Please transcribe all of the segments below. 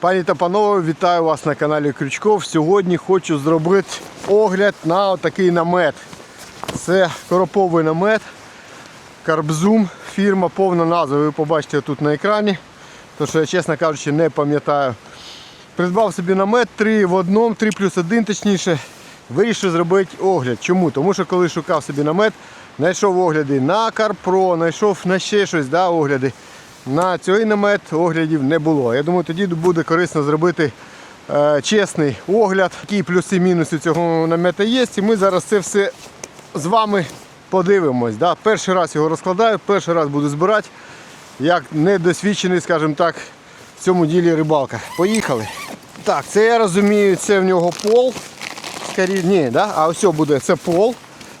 Пані та панове, вітаю вас на каналі Крючков. Сьогодні хочу зробити огляд на такий намет. Це короповий намет. Карбзум, фірма, повна назва, ви побачите тут на екрані. То що я, чесно кажучи, не пам'ятаю. Придбав собі намет 3 в одному, 3 плюс 1 точніше. Вирішив зробити огляд. Чому? Тому що коли шукав собі намет, знайшов огляди на Карпро, знайшов на ще щось, да, огляди. На цей намет оглядів не було. Я думаю, тоді буде корисно зробити е, чесний огляд, які плюси мінуси цього намета є. І ми зараз це все з вами подивимось. Да? Перший раз його розкладаю, перший раз буду збирати, як недосвідчений, скажімо так, в цьому ділі рибалка. Поїхали. Так, це я розумію, це в нього пол. Скорі... Ні, да? а ось буде це пол.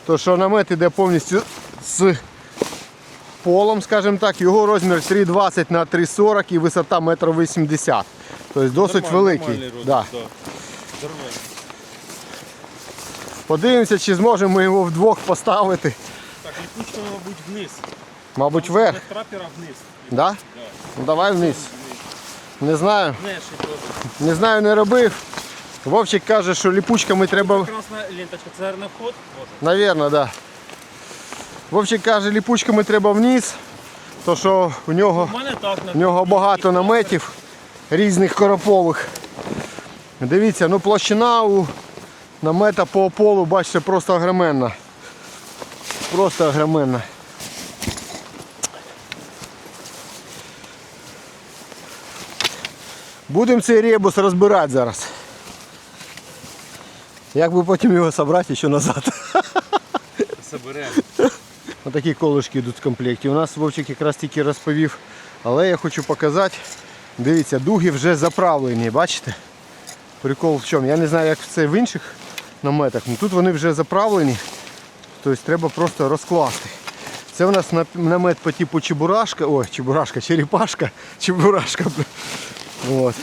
То що намет іде повністю з полом, скажімо так, його розмір 3,20 на 3,40 і висота 1,80 м. Тобто досить Нормальний, великий. нормальний розмір, Да. да. Подивимося, чи зможемо його вдвох поставити. Так, липучка, мабуть, вниз. Мабуть, вверх. Трапера вниз. Да? Да. Ну, давай вниз. Не знаю. Не, знаю, не робив. Вовчик каже, що ліпучками треба. Красна ленточка, це на вход. От. Навірно, да. Вовчик каже, ліпучками треба вниз. То що у нього, у нього багато наметів різних коропових. Дивіться, ну площина у намета по полу, бачите, просто огроменна. Просто огроменна. Будемо цей ребус розбирати зараз. Як би потім його зібрати ще назад. Соберемо. Отакі колишки йдуть в комплекті. У нас Вовчик якраз тільки розповів. Але я хочу показати. Дивіться, дуги вже заправлені, бачите? Прикол в чому? Я не знаю, як це в інших наметах. але Тут вони вже заправлені. Тобто треба просто розкласти. Це у нас намет по типу чебурашка. Ой, чебурашка, черепашка, чебурашка. От.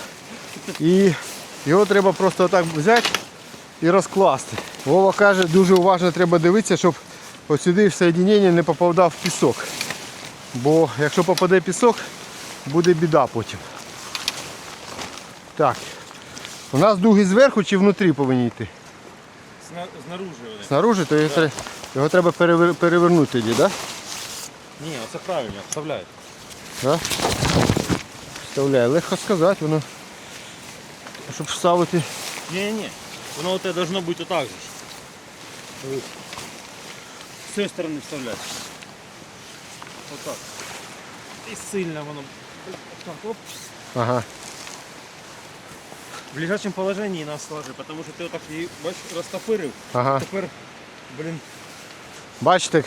І його треба просто отак взяти і розкласти. Вова каже, дуже уважно треба дивитися, щоб ось сюди в соєдинення не попадав пісок. Бо якщо попаде пісок, буде біда потім. Так. У нас дуги зверху чи внутрі повинні йти? Зна- Знаружи вони. Снаружи, то його, тре- його треба перевер- перевернути тоді, так? Ні, оце правильно, вставляють. Да? Вставляє. Легко сказати, воно. Щоб вставити. Ні, ні. Воно у тебе должно бути отак же. ж. З цієї сторони вставляти. Отак. І сильно воно. Так, оп. Ага. В лежачому положенні нас сложи, тому що ти отак її бач, розтопирив. Ага. Тепер, блін, Бачите,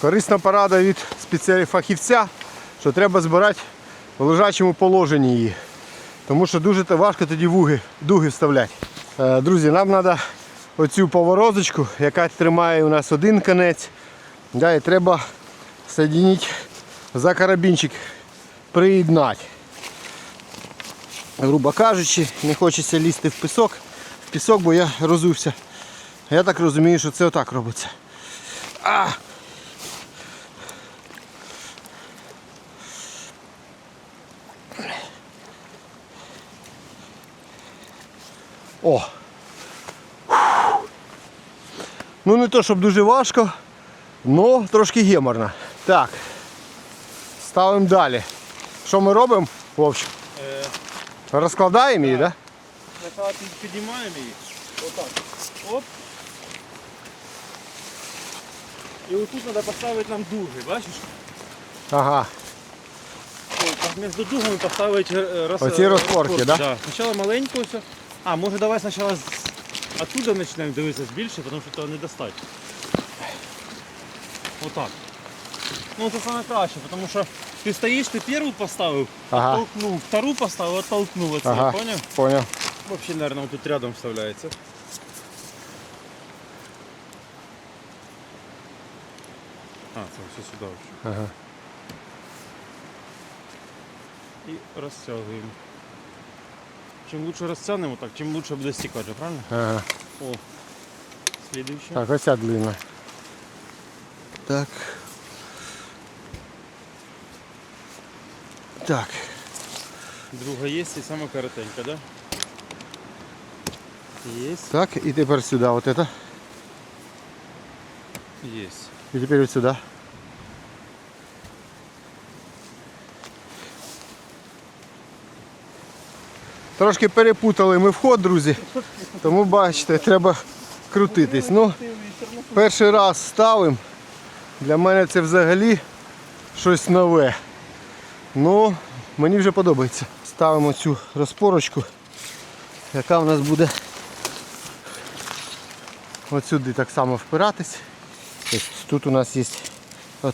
корисна порада від спеціалі фахівця, що треба збирати в лежачому положенні її. Тому що дуже важко тоді вуги, дуги вставляти. Е, Друзі, нам треба оцю поворозочку, яка тримає у нас один конець. Да, і треба соединити за карабінчик, приєднати. Грубо кажучи, не хочеться лізти в пісок, в пісок, бо я розувся. Я так розумію, що це отак робиться. А! О! Ну не то, щоб дуже важко, але трошки геморно. Так. Ставимо далі. Що ми робимо, Вовчик? е, Розкладаємо її, так? Да? спочатку піднімаємо її. Отак. Оп. І отут треба поставити нам дуги, бачиш? Ага. Ой, Між дугами поставити е, роз... Оці розпорки, да? Да. Спочатку маленьку все. А, може давай спочатку з... оттуда почнемо дивитися збільше, тому що того не достать. Отак. Ну це саме краще, тому що ти стоїш, ти першу поставив, Ага. оттолкнув, втору поставив, оттолкнув оце, Ага. поняв? Понял. Взагалі, наверное, тут рядом вставляється. А, це все сюди. взагалі. Ага. І розтягуємо. Чим лучше розтягнемо, так, тим лучше буде стікати, правильно? Ага. О. Слідуюче. Так, оця длина. Так. Так. Друга є і сама коротенька, да? Є. Так, і тепер сюди, вот это. Є. І тепер от сюди. Трошки перепутали ми вход, друзі. Тому бачите, треба крутитись. Ну, перший раз ставимо. Для мене це взагалі щось нове. Ну, мені вже подобається. Ставимо цю розпорочку, яка в нас буде от сюди так само впиратись. Тобто Тут у нас є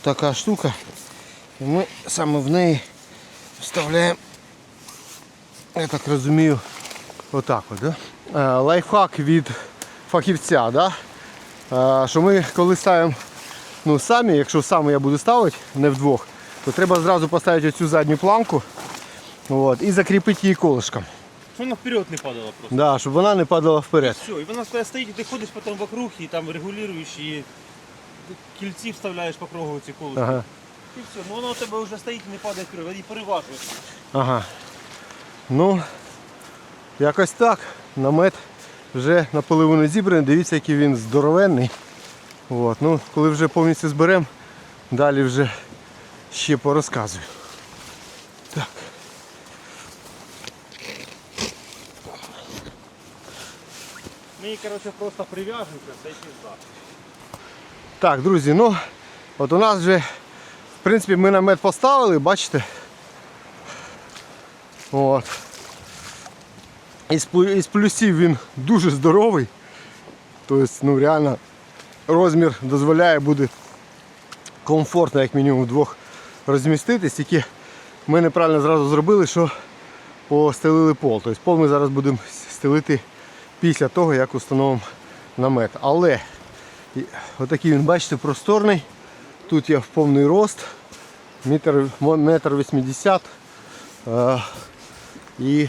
така штука. І ми саме в неї вставляємо, я так розумію, отак от. Да? Е, Лайфхак від фахівця. Да? Е, Що ми коли ставимо ну, самі, якщо саме я буду ставити, не вдвох, то треба зразу поставити оцю задню планку от, і закріпити її колишком. Щоб вона вперед не падала просто. Да, щоб вона не падала вперед. Все, і вона стоїть, і ти ходиш потім вокруг і там регулюєш і кільці вставляєш по кругу ці колеса. Ага. І все, ну воно у тебе вже стоїть і не падає вперед, і переважує. Ага. Ну, якось так. Намет вже наполовину зібраний. Дивіться, який він здоровенний. От. Ну, коли вже повністю зберемо, далі вже ще порозказую. Так. Ми її, коротше, просто прив'яжемо, це і пізда. Так, друзі, ну от у нас вже, в принципі, ми намет поставили, бачите? От. Із плюсів він дуже здоровий. Тобто, ну реально розмір дозволяє буде комфортно, як мінімум, вдвох розміститись. Тільки ми неправильно зразу зробили, що постелили пол. Тобто пол ми зараз будемо стелити після того, як установимо намет. Але Отакий він, бачите, просторний. Тут я в повний рост, метр, метр 80. Е, І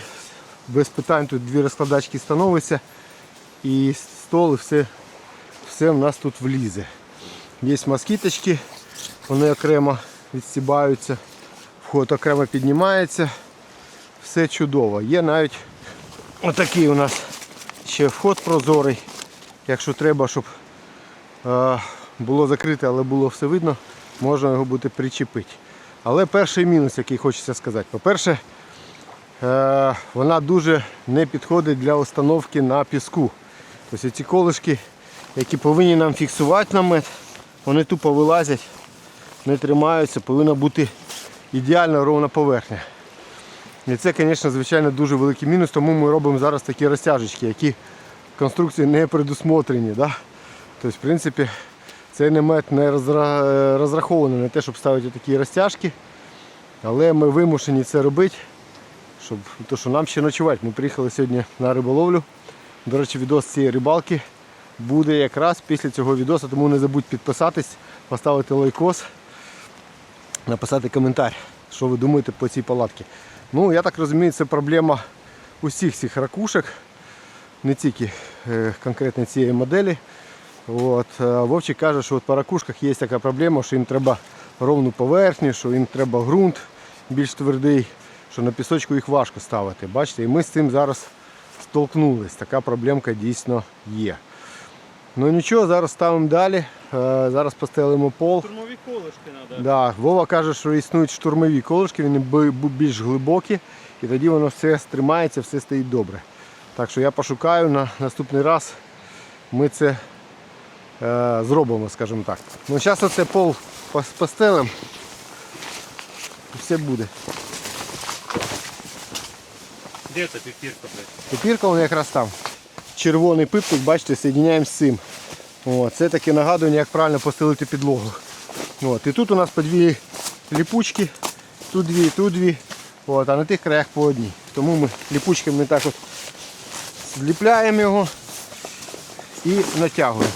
без питань тут дві розкладачки становиться. І стол, і все, все в нас тут влізе. Є москіточки, вони окремо відстібаються, вход окремо піднімається. Все чудово. Є навіть отакий у нас ще вход прозорий. Якщо треба, щоб Е, було закрите, але було все видно, можна його буде причепити. Але перший мінус, який хочеться сказати. По-перше, е, вона дуже не підходить для установки на піску. Тобто ці колишки, які повинні нам фіксувати намет, вони тупо вилазять, не тримаються, повинна бути ідеально ровна поверхня. І це, звісно, звичайно, дуже великий мінус, тому ми робимо зараз такі розтяжечки, які в конструкції не предусмотрені. Да? Тобто, в принципі, цей намет не е, розрахований на те, щоб ставити такі розтяжки. Але ми вимушені це робити, щоб, то, що нам ще ночувати. Ми приїхали сьогодні на риболовлю. До речі, відос цієї рибалки буде якраз після цього відосу, тому не забудь підписатись, поставити лайкос, написати коментар, що ви думаєте по цій палатці. Ну, я так розумію, це проблема усіх цих ракушек, не тільки е, конкретно цієї моделі. От, е, Вовчик каже, що от по ракушках є така проблема, що їм треба ровну поверхню, що їм треба ґрунт більш твердий, що на пісочку їх важко ставити. Бачите, і ми з цим зараз столкнулись. Така проблемка дійсно є. Ну нічого, зараз ставимо далі. Е, Зараз постелимо пол. Штурмові колишки треба. Да, Вова каже, що існують штурмові колишки, вони більш глибокі, і тоді воно все стримається, все стоїть добре. Так що я пошукаю на наступний раз. Ми це е, зробимо, скажімо так. Ну, зараз оце пол постелимо. І все буде. Де та піпірка, блядь? Папірка вона якраз там. Червоний пиптик, бачите, соєдиняємо з цим. О, це таке нагадування, як правильно постелити підлогу. От. І тут у нас по дві ліпучки, тут дві, тут дві, От, а на тих краях по одній. Тому ми ліпучками так от зліпляємо його і натягуємо.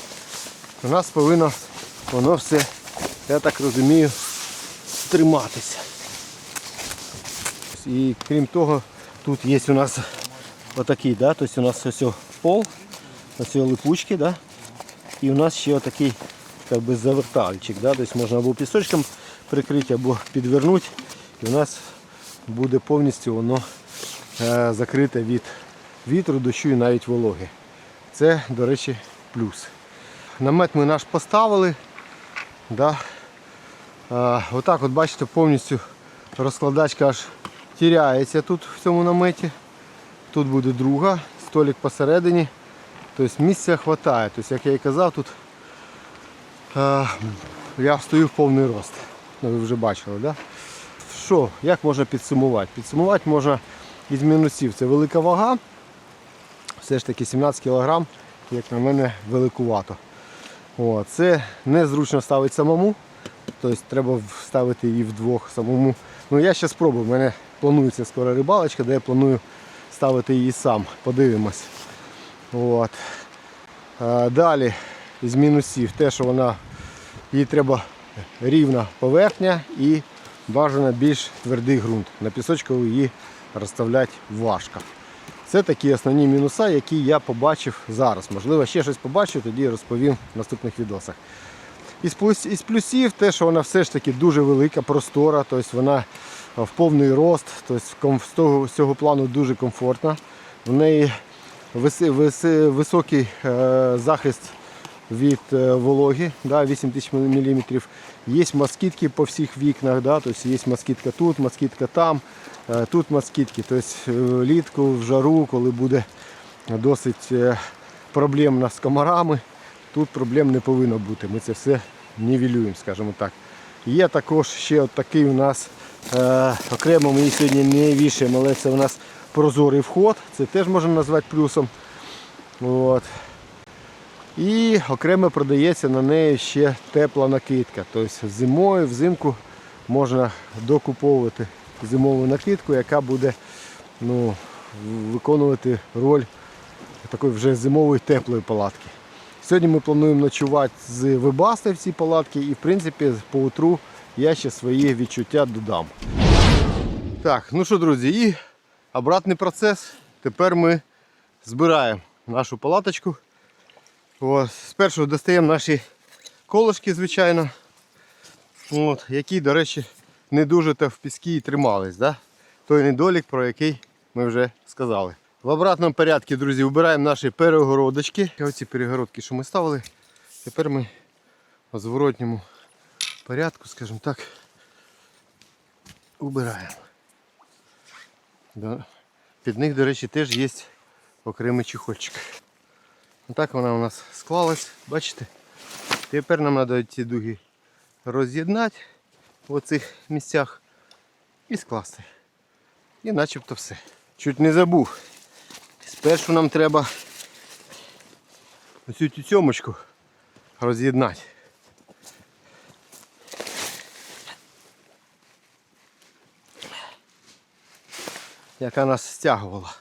У нас повинно воно все, я так розумію, триматися. І крім того, тут є у нас отакий, да? тобто у нас ось пол, ось о липучки, да? і у нас ще отакий как би, завертальчик. Да? Тобто можна або пісочком прикрити, або підвернути, і у нас буде повністю воно е, закрите від вітру, дощу і навіть вологи. Це, до речі, плюс. Намет ми наш поставили. Да. А, отак от бачите, повністю розкладачка аж тіряється тут в цьому наметі. Тут буде друга, столик посередині. Тобто місця вистачає. Тобто, як я і казав, тут а, я стою в повний рост. Ну, ви вже бачили, да? Що, як можна підсумувати? Підсумувати можна із мінусів. Це велика вага. Все ж таки 17 кг, як на мене, великувато. О, це незручно ставити самому. Тобто треба ставити її вдвох самому. Ну я ще спробую. У мене планується скоро рибалочка, де я планую ставити її сам. Подивимось. От. Далі з мінусів те, що вона їй треба рівна поверхня і бажано більш твердий ґрунт. На пісочку її розставляти важко. Це такі основні мінуси, які я побачив зараз. Можливо, ще щось побачу, тоді розповім в наступних відосах. Із плюсів те, що вона все ж таки дуже велика, простора, тобто вона в повний рост, тобто з того, з цього плану дуже комфортна. В неї виси, виси, високий е, захист від е, вологи, да, 8000 мм. Є москітки по всіх вікнах, да, тобто є москітка тут, москітка там, е, тут москітки. Тобто е, влітку, в жару, коли буде досить е, проблемно з комарами, тут проблем не повинно бути. Ми це все нівелюємо, скажімо так. Є також ще от такий у нас е, окремо ми її сьогодні не вішаємо, але це у нас прозорий вход. Це теж можна назвати плюсом. От. І окремо продається на неї ще тепла накидка. Тобто зимою, взимку можна докуповувати зимову накидку, яка буде ну, виконувати роль такої вже зимової теплої палатки. Сьогодні ми плануємо ночувати з вибасти в цій палатці і в принципі по утру я ще свої відчуття додам. Так, ну що, друзі, і обратний процес. Тепер ми збираємо нашу палаточку. От, спершу достаємо наші колишки, звичайно, от, які, до речі, не дуже в піскі і тримались. Да? Той недолік, про який ми вже сказали. В обратному порядку, друзі, вбираємо наші перегородочки. Оці перегородки, що ми ставили, тепер ми в зворотньому порядку, скажімо так, убираємо. Під них, до речі, теж є окремий чехольчик. Так вона у нас склалась, бачите? Тепер нам треба ці дуги роз'єднати в оцих місцях і скласти. І начебто все. Чуть не забув. Спершу нам треба оцю тютьомочку роз'єднати. Яка нас стягувала.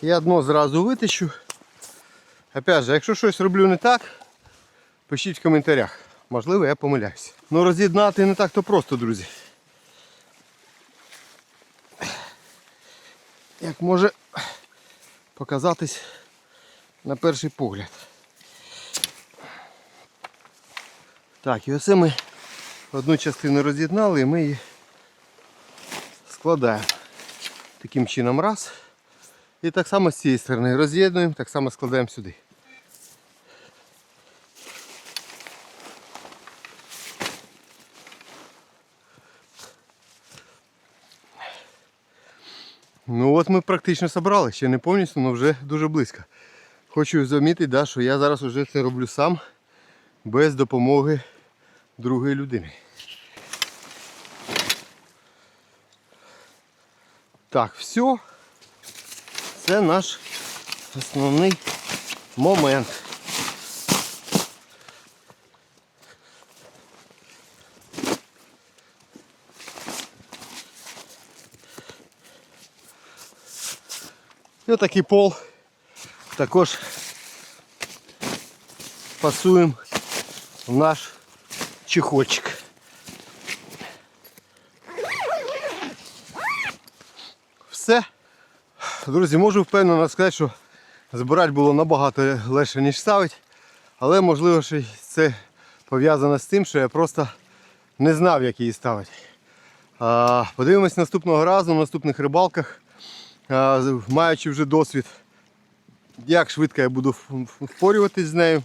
Я дно зразу витащу. Опять же, якщо щось роблю не так, пишіть в коментарях. Можливо, я помиляюсь. Ну роз'єднати не так то просто, друзі. Як може показатись на перший погляд. Так, і оце ми одну частину роз'єднали і ми її складаємо. Таким чином раз. І так само з цієї сторони роз'єднуємо, так само складаємо сюди. Ну от ми практично зібрали, ще не повністю, але вже дуже близько. Хочу замітити, да, що я зараз вже це роблю сам, без допомоги другої людини. Так, все. Це наш основний момент. І отакий пол також пасуємо в наш чехольчик. Все. Друзі, можу впевнено сказати, що збирати було набагато легше, ніж ставити. Але можливо, що це пов'язано з тим, що я просто не знав, як її ставити. Подивимось наступного разу, на наступних рибалках, маючи вже досвід, як швидко я буду впорюватись з нею.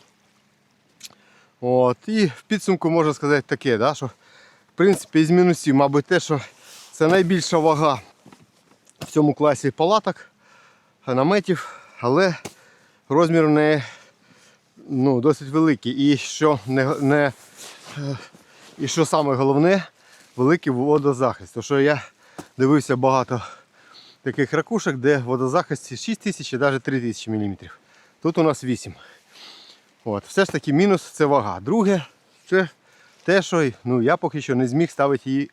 От, і в підсумку можна сказати таке, да, що в принципі із мінусів, мабуть, те, що це найбільша вага в цьому класі палаток, наметів, але розмір в неї ну, досить великий. І що не, не, і що саме головне, великий водозахист. Тому що я дивився багато таких ракушок, де водозахист 6 тисяч і навіть 3 тисячі мм. Тут у нас 8. От, все ж таки мінус це вага. Друге, це те, що ну, я поки що не зміг ставити її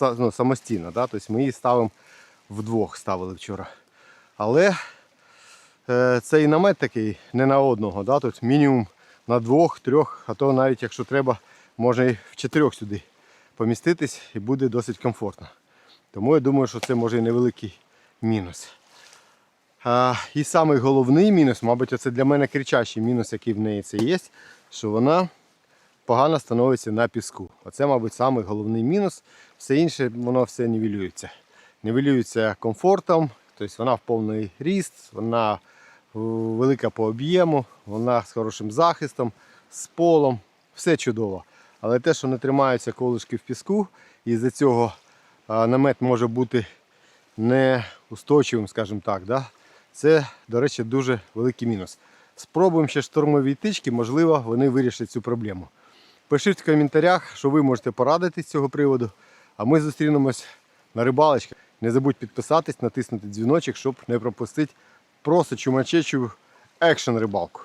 ну, самостійно. Да? Тобто ми її ставимо вдвох ставили вчора. Але е, цей намет такий не на одного. Да? Тобто мінімум на двох, трьох, а то навіть якщо треба, можна і в чотирьох сюди поміститись і буде досить комфортно. Тому я думаю, що це може і невеликий мінус. І самий головний мінус, мабуть, це для мене кричащий мінус, який в неї це є, що вона погано становиться на піску. Оце, мабуть, самий головний мінус. Все інше, воно все нівелюється. Нівелюється комфортом, тобто вона в повний ріст, вона велика по об'єму, вона з хорошим захистом, з полом, все чудово. Але те, що не тримаються колишки в піску, і з-за цього намет може бути неустойчивим, скажімо так. Да? Це, до речі, дуже великий мінус. Спробуємо ще штурмові тички, можливо, вони вирішать цю проблему. Пишіть в коментарях, що ви можете порадити з цього приводу. А ми зустрінемось на рибалочці. Не забудь підписатись, натиснути дзвіночок, щоб не пропустити просто чумачечу екшн рибалку.